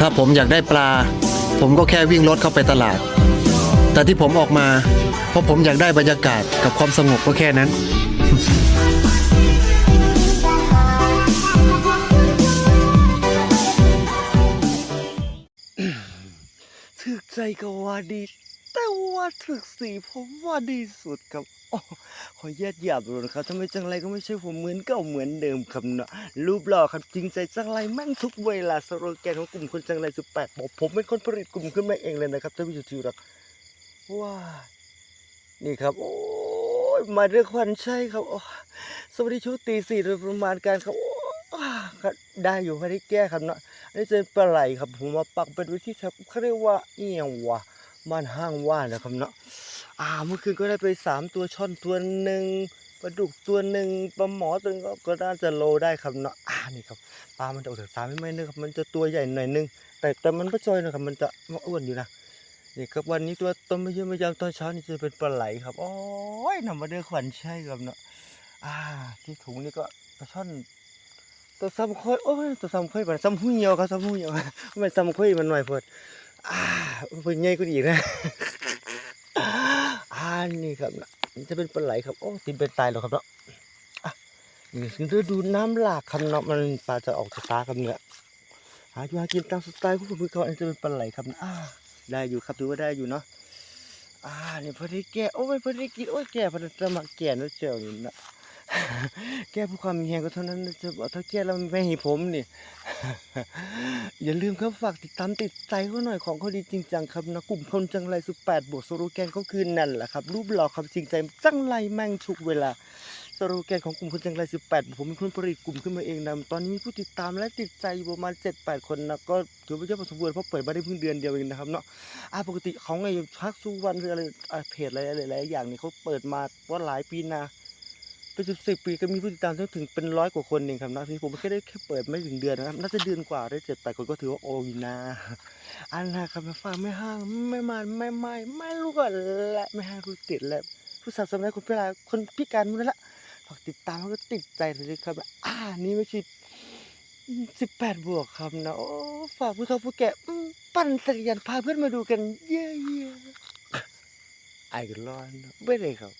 ถ้าผมอยากได้ปลา ผมก็แค่วิ่งรถเข้าไปตลาด แต่ที่ผมออกมา เพราะผมอยากได้บรรยากาศกับความสงบก็แค่นั้น ถึกใจก็ว่าดี แต่ว่าถึกสีผมว่าดีสุดครับโอ้ขอแยกหยาบเลยนะครับทำไมจังไรก็ไม่ใช่ผมเหมือนเก่าเหมือนเดิมครับเนาะรูปหล่อครับจริงใจจังไรแม่งทุกเวลาสโลแกนของกลุ่มคนจังไรสิบแปดบอกผมเป็นคนผลิตกลุ่มขึ้นมาเองเลยนะครับท่านผู้ชมที่รักว้านี่ครับ โอ้ยมาเรื่องควันใช่ครับสวัสดีช่วงตีสี่โดยประมาณการครับได้อยู่ไม่ได้แก้ครับเนาะอันนี้จะเป็นปลาไหลครับ ผมมาปักเป็นวิธีครับเขาเรียกว่าเอียงวะ บ้านห้างว่านะครับเนาะอ่าเมื่อคืนก็ได้ไปสามตัวช่อนตัวหนึ่งปลาดุกตัวหนึ่งปลาหมอตัวนึงก็ก็น่าจะโลได้ครับเนาะอ่านี่ครับปลามันจะออกจากสามไม่ไม่นึงครับมันจะตัวใหญ่หน่อยนึงแต่แต่มันไม่จอยนะครับมันจะอ้วนอยู่นะนี่ครับวันนี้ตัวต้นไม่เยอะไม่ยาวตอนเช้านี่จะเป็นปลาไหลครับโอ้ยนำมาเด้วยขวัญใช่ครับเนาะอ่า ที่ถุงนี่ก็ปลาช่อนตัวซ้ำค่อยโอ้ยตัวซ้ำค่อยมันซ้ำหุ้ยเหี่ยวครับซ้ำหุ้ยเหี่ยวไม่ซ้ำค่อยมันหน่อยเพิ่อ เพิ่นใหญ่กว่าอีกนะอ่านี่ครับนะจะเป็นปลาไหลครับโอ้ติดเป็นตายแล้วครับเนาะนี่คือดูน้ำหลากครับเนาะมันปลาจะออกจากฟ้าครับเนี่ยหาอยู่หากินตามสไตล์ของผมก่อนอันนี้จะเป็นปลาไหลครับนะได้อยู่ครับถือว่าได้อยู่เนาะอ่านี่พอดีแก่โอ้ยพอดีกินโอ้ยแก่พอดีจะมาแก่แล้วเจ้านี่นะ แก้ผู้ความมีแหงก็เท่านั้นจะบอกถ้าแก้แล้วไม่ให้ผมนี่ อย่าลืมครับฝากติดตามติดใจเขาหน่อยของเขาดีจริงจังครับนะกลุ่มคนจังไรสุดแปดบวกสโลแกนก็คือนั่นแหละครับ รูปหล่อครับจริงใจจังไรแม่งทุกเวลาสโลแกนของกลุ่มคนจังไรสิบแปดผมเป็นคนผลิตกลุ่มขึ้นมาเองนะตอนนี้มีผู้ติดตามและติดใจประมาณเจ็ดแปดคนนะก็ถือว่าเยอะพอสมควรเพราะเปิดมาได้เพิ่งเดือนเดียวเองนะครับเนาะอ่าปกติเขาไงพักสู้วันหรืออะไรเพจอะไรหลายๆอย่างนี่เขาเปิดมาว่าหลายปีนะ เป็นสิบสิบปีก็มีผู้ติดตามถึงเป็นร้อยกว่าคนเองครับนะที่ผมแค่ได้แค่เปิดไม่ถึงเดือนนะครับน่าจะเดือนกว่าได้เจ็ดแปดคนก็ถือว่าโอ้ยนะอันนะครับมาฟังไม่ห้างไม่มาไม่ไม่ไม่รู้ก่อนและไม่ห้างรู้ติดและผู้สาวสมัยคนพิการคนพิการมดแล้วละฝากติดตามแล้วก็ติดใจเลยครับ อ่านี่ไม่ใช่สิบแปดบวกครับนะโอ้ฝากผู้เฒ่าผู้แก่ปั่นจักรยานพาเพื่อนมาดูกันเยอะๆไอ้ก็ร้อนไม่ได้ครับ